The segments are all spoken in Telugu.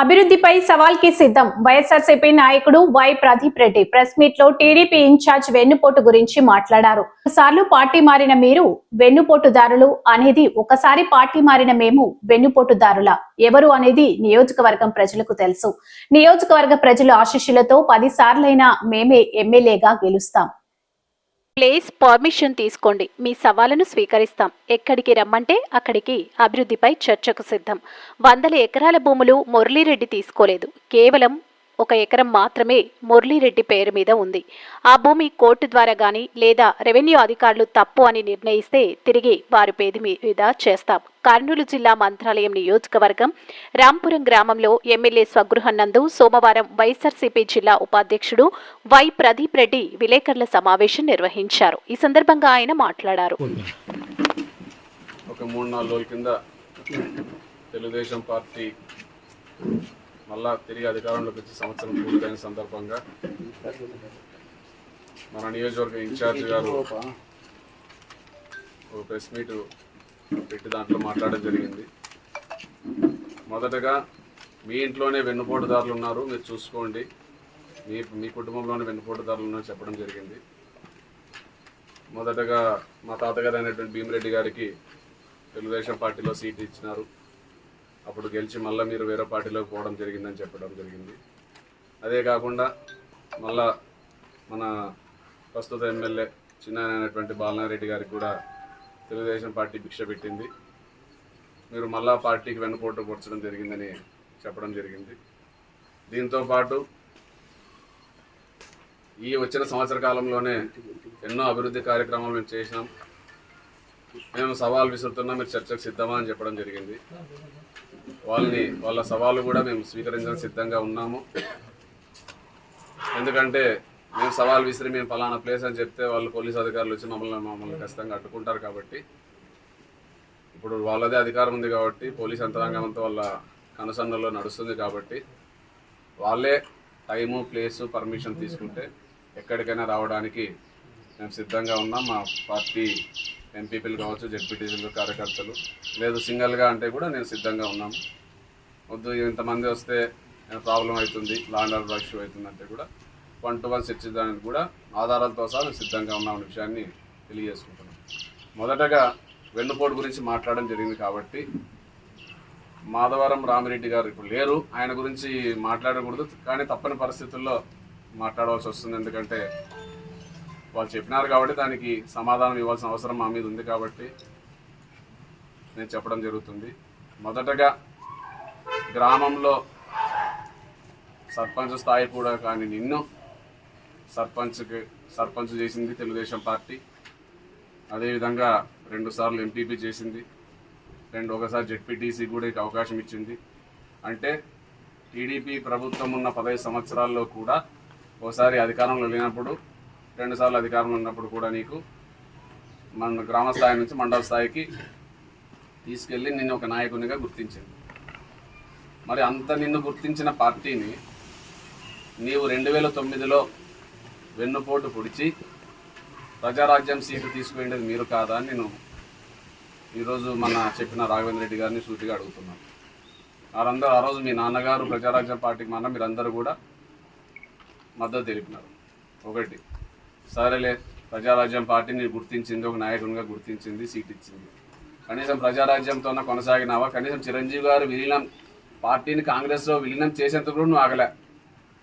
అభివృద్ధిపై సవాల్కి సిద్ధం. వైఎస్ఆర్సీపీ నాయకుడు వై ప్రదీప్ రెడ్డి ప్రెస్ మీట్లో టీడీపీ ఇన్ఛార్జ్ వెన్నుపోటు గురించి మాట్లాడారు. సార్లు పార్టీ మారిన మీరు వెన్నుపోటుదారులు అనేది ఒకసారి పార్టీ మారిన మేము వెన్నుపోటుదారుల. ఎవరు అనేది నియోజకవర్గం ప్రజలకు తెలుసు. నియోజకవర్గ ప్రజల ఆశీస్సులతో పది సార్లైనా మేమే ఎమ్మెల్యేగా గెలుస్తాం. ప్లేస్ పర్మిషన్ తీసుకోండి. మీ సవాలును స్వీకరిస్తాం. ఎక్కడికి రమ్మంటే అక్కడికి అభివృద్ధిపై చర్చకు సిద్ధం. వందల ఎకరాల భూములు మురళీరెడ్డి తీసుకోలేదు. కేవలం ఒక ఎకరం మాత్రమే మురళీరెడ్డి పేరు మీద ఉంది. ఆ భూమి కోర్టు ద్వారా గాని లేదా రెవెన్యూ అధికారులు తప్పు అని నిర్ణయిస్తే తిరిగి వారి పేరు మీద చేస్తాం. కర్నూలు జిల్లా మంత్రాలయం నియోజకవర్గం రాంపురం గ్రామంలో ఎమ్మెల్యే స్వగృహన్నందు సోమవారం వైఎస్ఆర్సీపీ జిల్లా ఉపాధ్యక్షుడు వై ప్రదీప్ రెడ్డి విలేకరుల సమావేశం నిర్వహించారు. ఈ సందర్భంగా ఆయన మాట్లాడారు. ఒక మూడు నాలుగు రోజుల కింద తెలుగుదేశం పార్టీ మళ్ళా తిరిగి అధికారంలోకి వచ్చి సంవత్సరం పూర్తయిన సందర్భంగా మన నియోజకవర్గ ఇన్ఛార్జ్ గారు ఒక ప్రెస్ మీట్ పెట్టి దాంట్లో మాట్లాడడం జరిగింది. మొదటగా మీ ఇంట్లోనే వెన్నుపోటుదారులు ఉన్నారు మీరు చూసుకోండి. మీ మీ కుటుంబంలోనే వెన్నుపోటుదారులు ఉన్నారు చెప్పడం జరిగింది. మొదటగా మా తాతగారు అయినటువంటి భీమిరెడ్డి గారికి తెలుగుదేశం పార్టీలో సీట్ ఇచ్చినారు. అప్పుడు గెలిచి మళ్ళీ మీరు వేరే పార్టీలోకి పోవడం జరిగిందని చెప్పడం జరిగింది. అదే కాకుండా మళ్ళా మన ప్రస్తుత ఎమ్మెల్యే చిన్న అయినటువంటి బాలనారెడ్డి గారికి కూడా తెలుగుదేశం పార్టీ భిక్ష పెట్టింది. మీరు మళ్ళా పార్టీకి వెన్నుపోటు పొడచడం జరిగిందని చెప్పడం జరిగింది. దీంతో పాటు ఈ వచ్చిన సంవత్సర కాలంలోనే ఎన్నో అభివృద్ధి కార్యక్రమాలు మేము చేసినాం. మేము సవాల్ విసురుతున్నాం మీరు చర్చకు సిద్ధమా అని చెప్పడం జరిగింది. వాళ్ళని వాళ్ళ సవాలు కూడా మేము స్వీకరించడానికి సిద్ధంగా ఉన్నాము. ఎందుకంటే మేము సవాల్ విసిరి మేము పలానా ప్లేస్ అని చెప్తే వాళ్ళు పోలీస్ అధికారులు వచ్చి మమ్మల్ని మమ్మల్ని ఖచ్చితంగా అడ్డుకుంటారు కాబట్టి ఇప్పుడు వాళ్ళదే అధికారం ఉంది కాబట్టి పోలీస్ యంత్రాంగం అంతా వాళ్ళ కనుసన్నలో నడుస్తుంది కాబట్టి వాళ్ళే టైము ప్లేసు పర్మిషన్ తీసుకుంటే ఎక్కడికైనా రావడానికి మేము సిద్ధంగా ఉన్నాం. మా పార్టీ ఎంపీపీలు కావచ్చు జెడ్పీటీసీలు కార్యకర్తలు. లేదు సింగిల్గా అంటే కూడా నేను సిద్ధంగా ఉన్నాను. వద్దు ఇంతమంది వస్తే ప్రాబ్లం అవుతుంది లాండ్ ఆర్డర్ ఇష్యూ కూడా వన్ టు వన్ చర్చించడానికి కూడా ఆధారాలతో సహా సిద్ధంగా ఉన్నామనే విషయాన్ని తెలియజేసుకుంటున్నాను. మొదటగా వెన్నుపోటు గురించి మాట్లాడడం జరిగింది కాబట్టి మాధవరం రామిరెడ్డి గారు ఇప్పుడు లేరు. ఆయన గురించి మాట్లాడకూడదు కానీ తప్పని పరిస్థితుల్లో మాట్లాడవలసి వస్తుంది. ఎందుకంటే వాళ్ళు చెప్పినారు కాబట్టి దానికి సమాధానం ఇవ్వాల్సిన అవసరం మా మీద ఉంది కాబట్టి నేను చెప్పడం జరుగుతుంది. మొదటగా గ్రామంలో సర్పంచ్ స్థాయి కూడా కానీ నిన్ను సర్పంచ్కి సర్పంచ్ చేసింది తెలుగుదేశం పార్టీ. అదేవిధంగా రెండుసార్లు ఎంపీపీ చేసింది. రెండు ఒకసారి జెడ్పీటీసీ కూడా అవకాశం ఇచ్చింది. అంటే టీడీపీ ప్రభుత్వం ఉన్న పదహైదు సంవత్సరాల్లో కూడా ఒకసారి అధికారంలో లేనప్పుడు రెండుసార్లు అధికారంలో ఉన్నప్పుడు కూడా నీకు మన గ్రామ స్థాయి నుంచి మండల స్థాయికి తీసుకెళ్ళి నిన్ను ఒక నాయకునిగా గుర్తించింది మరి అంత నిన్ను గుర్తించిన పార్టీని నీవు రెండు వేల తొమ్మిదిలో వెన్నుపోటు పొడిచి ప్రజారాజ్యం సీటు తీసుకుపోయింది మీరు కాదా అని నేను ఈరోజు మన చెప్పిన రాఘవేంద్ర రెడ్డి గారిని సూటిగా అడుగుతున్నాను. వారందరూ ఆ రోజు మీ నాన్నగారు ప్రజారాజ్యం పార్టీకి మన మీరందరూ కూడా మద్దతు తెలిపినారు. ఒకటి సరేలే ప్రజారాజ్యం పార్టీని గుర్తించింది ఒక నాయకునిగా గుర్తించింది సీట్ ఇచ్చింది. కనీసం ప్రజారాజ్యంతో కొనసాగినావా? కనీసం చిరంజీవి గారు విలీనం పార్టీని కాంగ్రెస్లో విలీనం చేసేందుకు కూడా నువ్వు ఆగలే.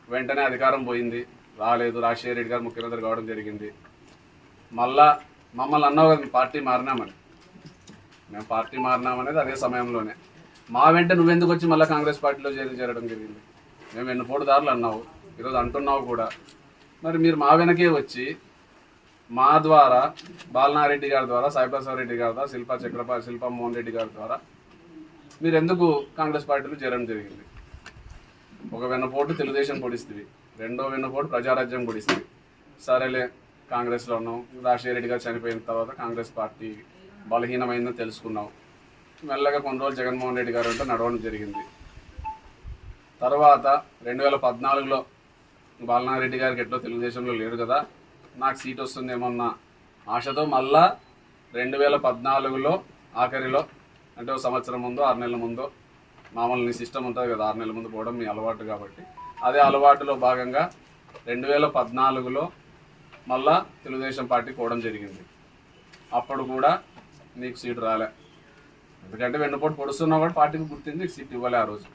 వెంటనే అధికారం పోయింది. రాలేదు రాజశేఖర రెడ్డి గారు ముఖ్యమంత్రి కావడం జరిగింది. మళ్ళా మమ్మల్ని అన్నావు కదా మీ పార్టీ మారినామని. మేము పార్టీ మారినామనేది అదే సమయంలోనే. మా వెంట నువ్వెందుకు వచ్చి మళ్ళీ కాంగ్రెస్ పార్టీలో చేరడం జరిగింది? మేము ఎన్ని దారులు అన్నావు? ఈరోజు అంటున్నావు కూడా. మరి మీరు మా వెనకే వచ్చి మా ద్వారా బాలనారెడ్డి గారి ద్వారా సాయిప్రసాద్ రెడ్డి గారి ద్వారా శిల్పా చక్రపాటి శిల్పా మోహన్ రెడ్డి గారి ద్వారా మీరు ఎందుకు కాంగ్రెస్ పార్టీలో చేరడం జరిగింది? ఒక వెన్నపోటు తెలుగుదేశం పొడిస్తుంది రెండో వెన్నపోటు ప్రజారాజ్యం పొడిస్తుంది సరేలే కాంగ్రెస్లో ఉన్నాం. రాజశేఖర రెడ్డి గారు చనిపోయిన తర్వాత కాంగ్రెస్ పార్టీ బలహీనమైందని తెలుసుకున్నాం. మెల్లగా కొన్ని రోజులు జగన్మోహన్ రెడ్డి గారు అంటే నడవడం జరిగింది. తర్వాత రెండు వేల పద్నాలుగులో బాలనారెడ్డి గారికి ఎట్లో తెలుగుదేశంలో లేరు కదా నాకు సీట్ వస్తుందేమన్న ఆశతో మళ్ళా రెండు వేల పద్నాలుగులో ఆఖరిలో అంటే ఒక సంవత్సరం ముందో ఆరు నెలల ముందు మామూలు సిస్టమ్ ఉంటుంది కదా ఆరు నెలల ముందు పోవడం మీ అలవాటు కాబట్టి. అదే అలవాటులో భాగంగా రెండు వేల పద్నాలుగులో మళ్ళా తెలుగుదేశం పార్టీ పోవడం జరిగింది. అప్పుడు కూడా నీకు సీటు రాలే. ఎందుకంటే వెన్నుపోటు పొడుస్తున్నా కూడా పార్టీకి గుర్తించి నీకు సీట్ ఇవ్వలే ఆ రోజు.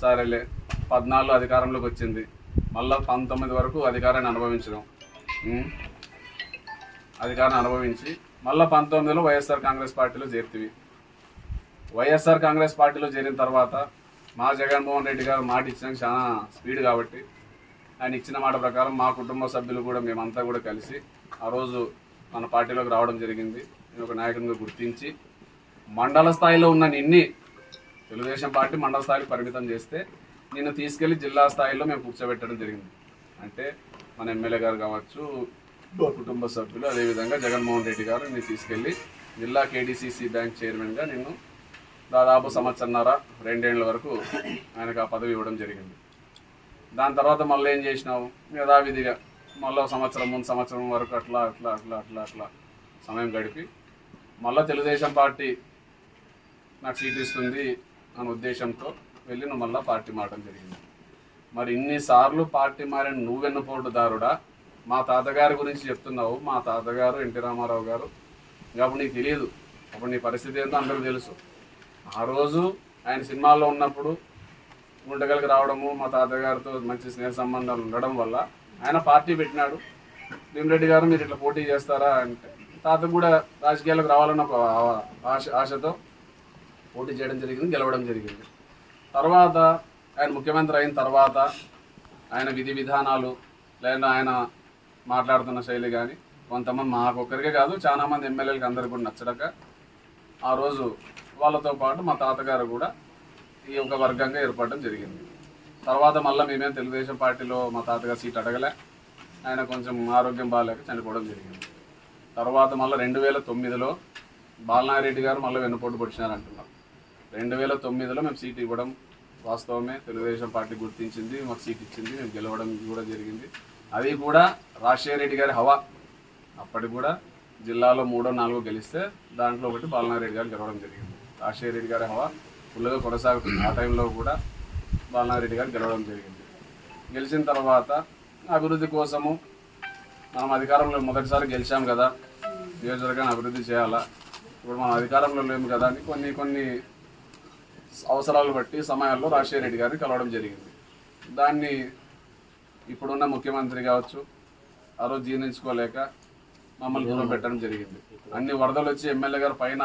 సరేలే పద్నాలుగు అధికారంలోకి వచ్చింది. మళ్ళా పంతొమ్మిది వరకు అధికారాన్ని అనుభవించడం. అధికారాన్ని అనుభవించి మళ్ళీ పంతొమ్మిదిలో వైఎస్ఆర్ కాంగ్రెస్ పార్టీలో చేరుతీవి. వైఎస్ఆర్ కాంగ్రెస్ పార్టీలో చేరిన తర్వాత మా జగన్మోహన్ రెడ్డి గారు మాట ఇచ్చినాక చాలా స్పీడ్ కాబట్టి ఆయన ఇచ్చిన మాట ప్రకారం మా కుటుంబ సభ్యులు కూడా మేమంతా కూడా కలిసి ఆ రోజు మన పార్టీలోకి రావడం జరిగింది. నేను ఒక నాయకునిగా గుర్తించి మండల స్థాయిలో ఉన్న నిన్ని తెలుగుదేశం పార్టీ మండల స్థాయికి పరిమితం చేస్తే నిన్ను తీసుకెళ్ళి జిల్లా స్థాయిలో మేము కూర్చోబెట్టడం జరిగింది. అంటే మన ఎమ్మెల్యే గారు కావచ్చు కుటుంబ సభ్యులు అదేవిధంగా జగన్మోహన్ రెడ్డి గారు నేను తీసుకెళ్ళి జిల్లా కేడీసీసీ బ్యాంక్ చైర్మన్గా నేను దాదాపు సంవత్సరన్నర రెండేళ్ళ వరకు ఆయనకు ఆ పదవి ఇవ్వడం జరిగింది. దాని తర్వాత మళ్ళీ ఏం చేసినావు? యథావిధిగా మళ్ళీ సంవత్సరం ముందు సంవత్సరం వరకు అట్లా అట్లా అట్లా అట్లా అట్లా సమయం గడిపి మళ్ళీ తెలుగుదేశం పార్టీ నాకు సీట్ ఇస్తుంది అనే ఉద్దేశంతో వెళ్ళి నువ్వు మళ్ళీ పార్టీ మారడం జరిగింది. మరి ఇన్నిసార్లు పార్టీ మారిన నువ్వెన్న పోటుదారుడా మా తాతగారి గురించి చెప్తున్నావు. మా తాతగారు ఎన్టీ రామారావు గారు. ఇంకా అప్పుడు నీకు తెలియదు. అప్పుడు నీ పరిస్థితి ఏంటో అందరికీ తెలుసు. ఆ రోజు ఆయన సినిమాల్లో ఉన్నప్పుడు గుంటగలికి రావడము మా తాతగారితో మంచి స్నేహ సంబంధాలు ఉండడం వల్ల ఆయన పార్టీ పెట్టినాడు. భీమరెడ్డి గారు మీరు ఇట్లా పోటీ చేస్తారా అంటే తాత కూడా రాజకీయాలకు రావాలన్న ఒక ఆశ ఆశతో పోటీ చేయడం జరిగింది గెలవడం జరిగింది. తర్వాత ఆయన ముఖ్యమంత్రి అయిన తర్వాత ఆయన విధి విధానాలు లేదా ఆయన మాట్లాడుతున్న శైలి కానీ కొంతమంది మాకొక్కరికే కాదు చాలా మంది ఎమ్మెల్యేలకు అందరికి కూడా నచ్చడక ఆ రోజు వాళ్ళతో పాటు మా తాతగారు కూడా ఈ ఒక వర్గంగా ఏర్పడడం జరిగింది. తర్వాత మళ్ళీ మేమేం తెలుగుదేశం పార్టీలో మా తాతగారు సీట్ అడగలే. ఆయన కొంచెం ఆరోగ్యం బాగాలేక చనిపోవడం జరిగింది. తర్వాత మళ్ళీ రెండు వేల తొమ్మిదిలో బాలనారెడ్డి గారు మళ్ళీ వెన్నుపోటు పొడిచినారంటున్నారు. రెండు వేల తొమ్మిదిలో మేము సీట్ ఇవ్వడం వాస్తవమే తెలుగుదేశం పార్టీ గుర్తించింది మాకు సీట్ ఇచ్చింది మేము గెలవడం కూడా జరిగింది. అది కూడా రాజశేఖర రెడ్డి గారి హవా. అప్పటి కూడా జిల్లాలో మూడో నాలుగో గెలిస్తే దాంట్లో ఒకటి బాలనారెడ్డి గారు గెలవడం జరిగింది. రాజశేఖర రెడ్డి గారి హవా ఫుల్గా కొనసాగుతుంది. ఆ టైంలో కూడా బాలనారెడ్డి గారు గెలవడం జరిగింది. గెలిచిన తర్వాత అభివృద్ధి కోసము మనం అధికారంలో మొదటిసారి గెలిచాం కదా. నియోజకవర్గాన్ని అభివృద్ధి చేయాలా? ఇప్పుడు మనం అధికారంలో లేము కదా అని కొన్ని కొన్ని అవసరాలు బట్టి సమయాల్లో రాజశేఖర రెడ్డి గారిని కలవడం జరిగింది. దాన్ని ఇప్పుడున్న ముఖ్యమంత్రి కావచ్చు ఆ రోజు జీర్ణించుకోలేక మమ్మల్ని దూరం పెట్టడం జరిగింది. అన్ని వరదలు వచ్చి ఎమ్మెల్యే గారు పైన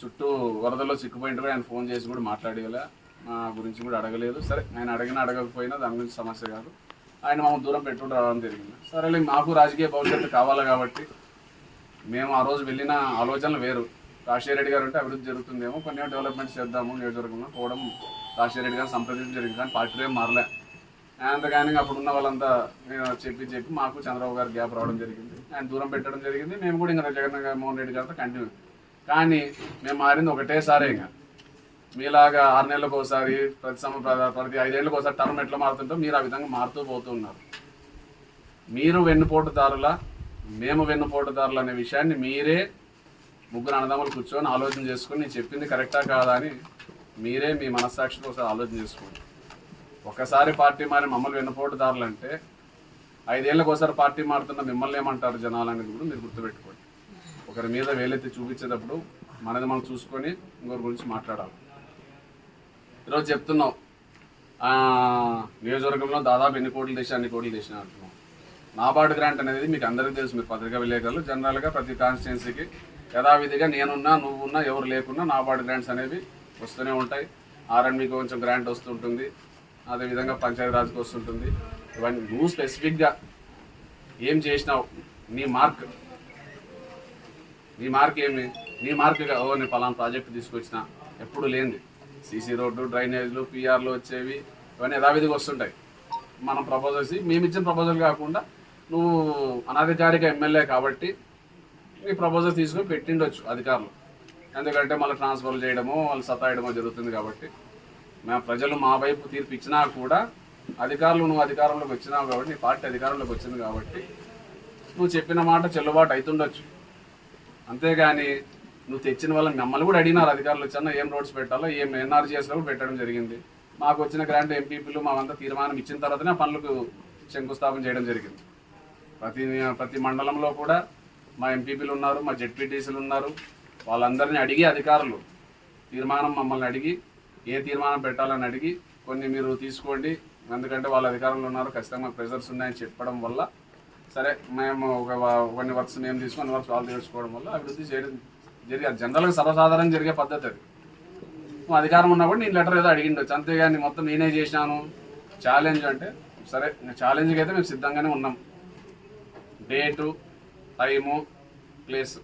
చుట్టూ వరదలో చిక్కుపోయింటే ఆయన ఫోన్ చేసి కూడా మాట్లాడేలా మా గురించి కూడా అడగలేదు. సరే ఆయన అడిగినా అడగకపోయినా దాని గురించి సమస్య కాదు. ఆయన మమ్మల్ని దూరం పెట్టుకుంటూ రావడం జరిగింది. సరేలే మాకు రాజకీయ భవిష్యత్తు కావాలి కాబట్టి మేము ఆ రోజు వెళ్ళిన ఆలోచనలు వేరు. రాజశేఖర రెడ్డి గారు అంటే అభివృద్ధి జరుగుతుందేమో కొన్ని డెవలప్మెంట్స్ చేద్దాము నియోజకవర్గంలో పోవడం రాజశేఖర రెడ్డి గారిని సంప్రదించడం జరిగింది కానీ పార్టీలో ఏం మారలే. అంతగాని అప్పుడు ఉన్న వాళ్ళంతా మేము చెప్పి చెప్పి మాకు చంద్రబాబు గారు గ్యాప్ రావడం జరిగింది. ఆయన దూరం పెట్టడం జరిగింది. మేము కూడా ఇంకా జగన్ మోహన్ రెడ్డి గారితో కంటిన్యూ కానీ మేము మారింది ఒకటేసారి ఇంకా. మీలాగా ఆరు నెలలకు ఒకసారి ప్రతి సమ ప్రతి ఐదేళ్ళకి ఒకసారి టర్మ్ ఎట్లా మారుతుంటో మీరు ఆ విధంగా మారుతూ పోతున్నారు మీరు వెన్నుపోటుదారుల మేము వెన్నుపోటుదారులు అనే విషయాన్ని మీరే ముగ్గురు అన్నదమ్ములు కూర్చొని ఆలోచన చేసుకుని నేను చెప్పింది కరెక్టా కాదా అని మీరే మీ మనస్సాక్షితో ఒకసారి ఆలోచన చేసుకోండి. ఒకసారి పార్టీ మారి మమ్మల్ని వెన్నుపోటుదారులు అంటే ఒకసారి పార్టీ మారుతున్న మిమ్మల్ని ఏమంటారు జనాలు అనేది కూడా మీరు గుర్తుపెట్టుకోండి. ఒకరి మీద వేలెత్తి చూపించేటప్పుడు మనది మనం చూసుకొని ఇంకొకరి గురించి మాట్లాడాలి. ఈరోజు చెప్తున్నాం నియోజకవర్గంలో దాదాపు ఎన్ని కోట్లు తెచ్చి అన్ని కోట్లు తెచ్చిన అంటున్నాం. నాబార్డు గ్రాంట్ అనేది మీకు అందరికీ తెలుసు మీరు పత్రికా విలేకరులు జనరల్గా ప్రతి కాన్స్టిట్యున్సీకి యథావిధిగా నేనున్నా నువ్వున్నా ఎవరు లేకున్నా నాబార్డు గ్రాంట్స్ అనేవి వస్తూనే ఉంటాయి. ఆర్ఎండ్బికి కొంచెం గ్రాంట్ వస్తుంటుంది. అదేవిధంగా పంచాయతీరాజ్కి వస్తుంటుంది. ఇవన్నీ నువ్వు స్పెసిఫిక్గా ఏం చేసినావు? నీ మార్క్. నీ మార్క్ ఏమి? నీ మార్క్గా ఓ నేను పలానా ప్రాజెక్ట్ తీసుకొచ్చిన. ఎప్పుడు లేనిది. సీసీ రోడ్డు డ్రైనేజ్లు పిఆర్లు వచ్చేవి. ఇవన్నీ యథావిధిగా వస్తుంటాయి. మనం ప్రపోజల్స్ మేము ఇచ్చిన ప్రపోజల్ కాకుండా నువ్వు అనధికారిక ఎమ్మెల్యే కాబట్టి ఈ ప్రపోజల్ తీసుకుని పెట్టిండొచ్చు అధికారులు. ఎందుకంటే మళ్ళీ ట్రాన్స్ఫర్ చేయడమో వాళ్ళు సతాయడమో జరుగుతుంది కాబట్టి. మా ప్రజలు మా వైపు తీర్పు ఇచ్చినా కూడా అధికారులు నువ్వు అధికారంలోకి వచ్చినావు కాబట్టి నీ పార్టీ అధికారంలోకి వచ్చింది కాబట్టి నువ్వు చెప్పిన మాట చెల్లుబాటు అవుతుండొచ్చు అంతేగాని నువ్వు తెచ్చిన వాళ్ళని మమ్మల్ని కూడా అడిగినారు అధికారులు వచ్చినా ఏం రోడ్స్ పెట్టాలో ఏం ఎన్ఆర్జీఎస్లో కూడా పెట్టడం జరిగింది. మాకు వచ్చిన గ్రాంట్ ఎంపీపీలు మావంతా తీర్మానం ఇచ్చిన తర్వాతనే పనులకు శంకుస్థాపన చేయడం జరిగింది. ప్రతి ప్రతి మండలంలో కూడా మా ఎంపీపీలు ఉన్నారు మా జెడ్పీటీసీలు ఉన్నారు. వాళ్ళందరినీ అడిగి అధికారులు తీర్మానం మమ్మల్ని అడిగి ఏ తీర్మానం పెట్టాలని అడిగి కొన్ని మీరు తీసుకోండి. ఎందుకంటే వాళ్ళ అధికారంలో ఉన్నారు ఖచ్చితంగా ప్రెజర్స్ ఉన్నాయని చెప్పడం వల్ల. సరే మేము ఒక కొన్ని వర్క్స్ మేము తీసుకొని వర్క్స్ వాళ్ళు తీసుకోవడం వల్ల అభివృద్ధి చేయడం జరిగే జనరల్గా సర్వసాధారణ జరిగే పద్ధతి అది. అధికారం అధికారం ఉన్నప్పుడు నేను లెటర్ ఏదో అడిగిండొచ్చు. అంతేగాని మొత్తం నేనే చేసినాను. ఛాలెంజ్ అంటే సరే ఛాలెంజ్కి అయితే మేము సిద్ధంగానే ఉన్నాం. Date time place.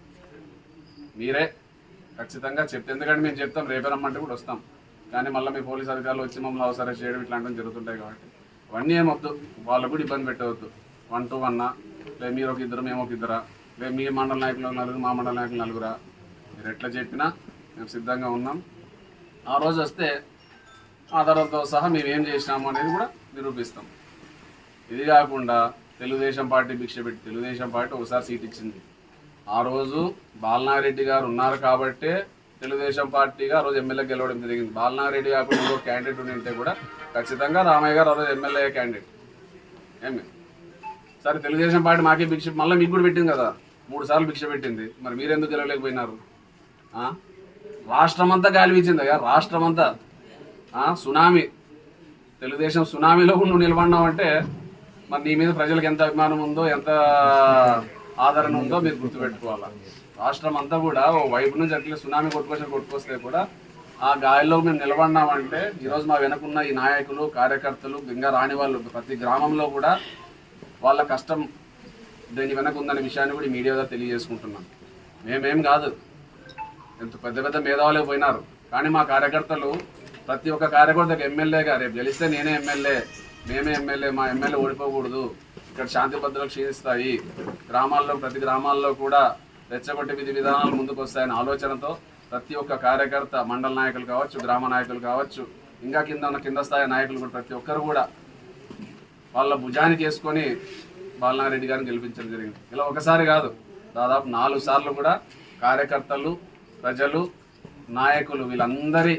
మీరే ఖచ్చితంగా చెప్తే. ఎందుకంటే మేము చెప్తాం రేపే రమ్మంటే కూడా వస్తాం. కానీ మళ్ళీ మీ పోలీస్ అధికారులు వచ్చి మమ్మల్ని అవసరం చేయడం ఇట్లాంటివి జరుగుతుంటాయి కాబట్టి. అవన్నీ ఏమొద్దు వాళ్ళకు కూడా ఇబ్బంది పెట్టవద్దు. వన్ టు వన్నా లేదు మీరు ఒక ఇద్దరు మేము ఒక ఇద్దరా? లేదు మీ మండల నాయకులు నలుగురు మా మండల నాయకులు నలుగురా? మీరు ఎట్లా చెప్పినా మేము సిద్ధంగా ఉన్నాం. ఆ రోజు వస్తే ఆధారాలతో సహా మేము ఏం చేసినాము అనేది కూడా నిరూపిస్తాం. ఇది కాకుండా తెలుగుదేశం పార్టీ భిక్ష పెట్టి తెలుగుదేశం పార్టీ ఒకసారి సీట్ ఇచ్చింది. ఆ రోజు బాలనారెడ్డి గారు ఉన్నారు కాబట్టే తెలుగుదేశం పార్టీగా ఆ రోజు ఎమ్మెల్యే గెలవడం జరిగింది. బాలనారెడ్డి కాకుండా ఇంకో క్యాండిడేట్ ఉంటే కూడా ఖచ్చితంగా రామయ్య గారు ఆ రోజు ఎమ్మెల్యే క్యాండిడేట్ ఏమి? సరే తెలుగుదేశం పార్టీ మాకే భిక్ష మళ్ళీ మీకు కూడా పెట్టింది కదా. మూడు సార్లు భిక్ష పెట్టింది. మరి మీరెందుకు గెలవలేకపోయినారు? రాష్ట్రం రాష్ట్రమంతా గాలి వీచింది అయ్యా రాష్ట్రమంతా. సునామీ. తెలుగుదేశం సునామీలో కూడా నువ్వు నిలబడినావు అంటే మరి నీ మీద ప్రజలకు ఎంత అభిమానం ఉందో ఎంత ఆదరణ ఉందో మీరు గుర్తుపెట్టుకోవాలి. రాష్ట్రం అంతా కూడా ఓ వైపు నుంచి అట్లా సునామీ కొట్టుకొచ్చిన కొట్టుకొస్తే కూడా ఆ గాయల్లో మేము నిలబడినామంటే ఈరోజు మా వెనకున్న ఈ నాయకులు కార్యకర్తలు ఇంకా రాని వాళ్ళు ప్రతి గ్రామంలో కూడా వాళ్ళ కష్టం దీని వెనక ఉందనే విషయాన్ని కూడా మీడియా ద్వారా తెలియజేసుకుంటున్నాం. మేమేం కాదు. ఎంత పెద్ద పెద్ద మేధావులే పోయినారు. కానీ మా కార్యకర్తలు ప్రతి ఒక్క కార్యకర్తకు ఎమ్మెల్యేగా రేపు గెలిస్తే నేనే ఎమ్మెల్యే మేమే ఎమ్మెల్యే మా ఎమ్మెల్యే ఓడిపోకూడదు. ఇక్కడ శాంతి భద్రతలు క్షీణిస్తాయి. గ్రామాల్లో ప్రతి గ్రామాల్లో కూడా రెచ్చగొట్టే విధి విధానాలు ముందుకు వస్తాయనే ఆలోచనతో ప్రతి ఒక్క కార్యకర్త మండల నాయకులు కావచ్చు గ్రామ నాయకులు కావచ్చు ఇంకా కింద ఉన్న కింద స్థాయి నాయకులు కూడా ప్రతి ఒక్కరు కూడా వాళ్ళ భుజానికి వేసుకొని బాలనారెడ్డి గారిని గెలిపించడం జరిగింది. ఇలా ఒకసారి కాదు దాదాపు నాలుగు సార్లు కూడా కార్యకర్తలు ప్రజలు నాయకులు వీళ్ళందరి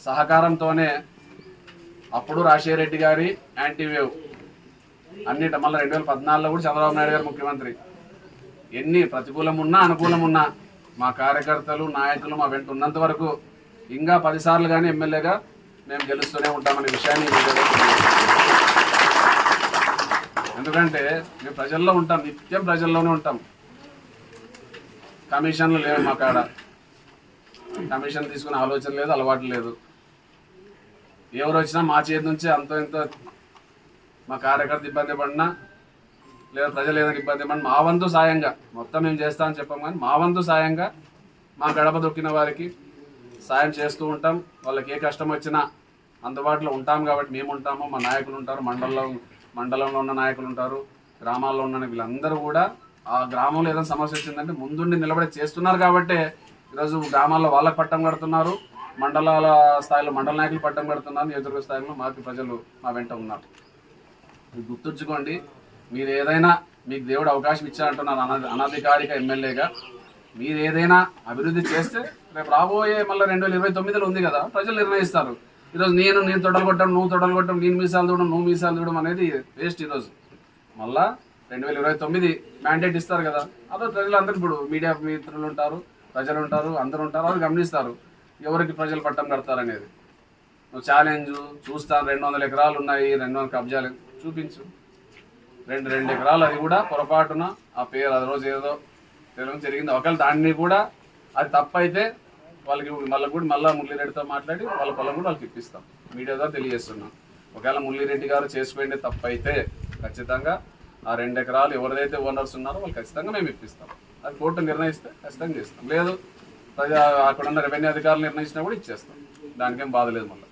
సహకారంతోనే అప్పుడు రాజశేఖర రెడ్డి గారి యాంటీవేవ్ అన్నిట మళ్ళీ రెండు వేల పద్నాలుగులో కూడా చంద్రబాబు నాయుడు గారు ముఖ్యమంత్రి. ఎన్ని ప్రతికూలం ఉన్నా అనుకూలం ఉన్నా మా కార్యకర్తలు నాయకులు మా వెంట ఉన్నంత వరకు ఇంకా పదిసార్లు కానీ ఎమ్మెల్యేగా మేము గెలుస్తూనే ఉంటామనే విషయాన్ని ఈ ఎందుకంటే మేము ప్రజల్లో ఉంటాం నిత్యం ప్రజల్లోనే ఉంటాం. కమిషన్లు లేవు మా కాడ కమిషన్ తీసుకునే ఆలోచన లేదు అలవాటు లేదు. ఎవరు వచ్చినా మా చేతి నుంచి అంతో ఎంతో మా కార్యకర్త ఇబ్బంది పడినా లేదా ప్రజలు ఏదైనా ఇబ్బంది పడినా మా వంతు సాయంగా మొత్తం మేము చేస్తామని చెప్పాం కానీ మా వంతు సాయంగా మా గడప దొక్కిన వారికి సాయం చేస్తూ ఉంటాం. వాళ్ళకి ఏ కష్టం వచ్చినా అందుబాటులో ఉంటాం కాబట్టి మేము ఉంటాము మా నాయకులు ఉంటారు మండలంలో మండలంలో ఉన్న నాయకులు ఉంటారు గ్రామాల్లో ఉన్న వీళ్ళందరూ కూడా ఆ గ్రామంలో ఏదైనా సమస్య వచ్చిందంటే ముందుండి నిలబడి చేస్తున్నారు కాబట్టే ఈరోజు గ్రామాల్లో వాళ్ళకి పట్టం కడుతున్నారు. మండలాల స్థాయిలో మండల నాయకులు పట్టం పెడుతున్నారు నియోజకవర్గ స్థాయిలో మాకు ప్రజలు మా వెంట ఉన్నారు. మీరు గుర్తుంచుకోండి మీరు ఏదైనా మీకు దేవుడు అవకాశం ఇచ్చారంటున్నారు అన అనధికారిక ఎమ్మెల్యేగా. మీరు ఏదైనా అభివృద్ధి చేస్తే రేపు రాబోయే మళ్ళీ రెండు వేల ఇరవై తొమ్మిదిలో ఉంది కదా ప్రజలు నిర్ణయిస్తారు. ఈరోజు నేను నేను తొడలు కొట్టడం నువ్వు తొడలు కొట్టడం నేను మీసాలు చూడడం నువ్వు మీసాలు చూడడం అనేది వేస్ట్ ఈరోజు. మళ్ళా రెండు వేల ఇరవై తొమ్మిది మ్యాండేట్ ఇస్తారు కదా అదే ప్రజలందరూ ఇప్పుడు మీడియా మిత్రులు ఉంటారు ప్రజలు ఉంటారు అందరూ ఉంటారు అది గమనిస్తారు. ఎవరికి ప్రజలు పట్టం కడతారు అనేది నువ్వు ఛాలెంజ్ చూస్తాను రెండు వందల ఎకరాలు ఉన్నాయి రెండు వందల కబ్జాలు చూపించు. రెండు రెండు ఎకరాలు అది కూడా పొరపాటున ఆ పేరు అది రోజు ఏదో తెలియడం జరిగింది. ఒకవేళ దాన్ని కూడా అది తప్పైతే వాళ్ళకి మళ్ళీ కూడా మళ్ళీ మురళీరెడ్డితో మాట్లాడి వాళ్ళ పొలం కూడా వాళ్ళకి ఇప్పిస్తాం. మీడియా ద్వారా తెలియజేస్తున్నాం. ఒకవేళ మురళీరెడ్డి గారు చేసుకునే తప్పైతే ఖచ్చితంగా ఆ రెండు ఎకరాలు ఎవరిదైతే ఓనర్స్ ఉన్నారో వాళ్ళు ఖచ్చితంగా మేము ఇప్పిస్తాం. అది కోర్టు నిర్ణయిస్తే ఖచ్చితంగా చేస్తాం. లేదు ప్రజా అక్కడ ఉన్న రెవెన్యూ అధికారులు నిర్ణయించినా కూడా ఇచ్చేస్తాం. దానికేం బాధ లేదు మళ్ళీ.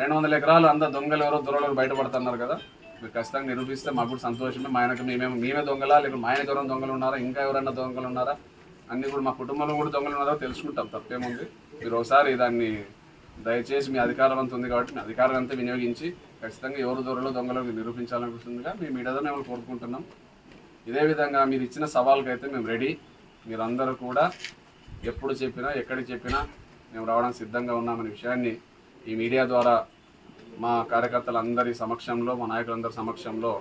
రెండు వందల ఎకరాలు అంతా దొంగలు ఎవరో దొరలు బయటపడుతున్నారు కదా. మీరు ఖచ్చితంగా నిరూపిస్తే మాకు కూడా సంతోషమే. మా ఆయనకు మేమేమో మేమే దొంగలా? లేకపోతే మా ఆయనకు ఎవరైనా దొంగలు ఉన్నారా? ఇంకా ఎవరైనా దొంగలు ఉన్నారా? అన్నీ కూడా మా కుటుంబంలో కూడా దొంగలు ఉన్నారో తెలుసుకుంటాం. తప్పేముంది? మీరు ఒకసారి దాన్ని దయచేసి మీ అధికారం అంత ఉంది కాబట్టి మీ అధికారం అంతా వినియోగించి ఖచ్చితంగా ఎవరు దొరలో దొంగలు నిరూపించాలనుకుంటుందిగా మేము మీడియాలో మేము కోరుకుంటున్నాం. ఇదే విధంగా మీరు ఇచ్చిన సవాల్కి అయితే మేము రెడీ. మీరందరూ కూడా ఎప్పుడు చెప్పినా ఎక్కడికి చెప్పినా మేము రావడానికి సిద్ధంగా ఉన్నామనే విషయాన్ని ఈ మీడియా ద్వారా మా కార్యకర్తలందరి సమక్షంలో మా నాయకులందరి సమక్షంలో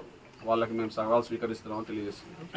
వాళ్ళకి మేము సవాల్ స్వీకరిస్తున్నామని తెలియజేస్తున్నాం.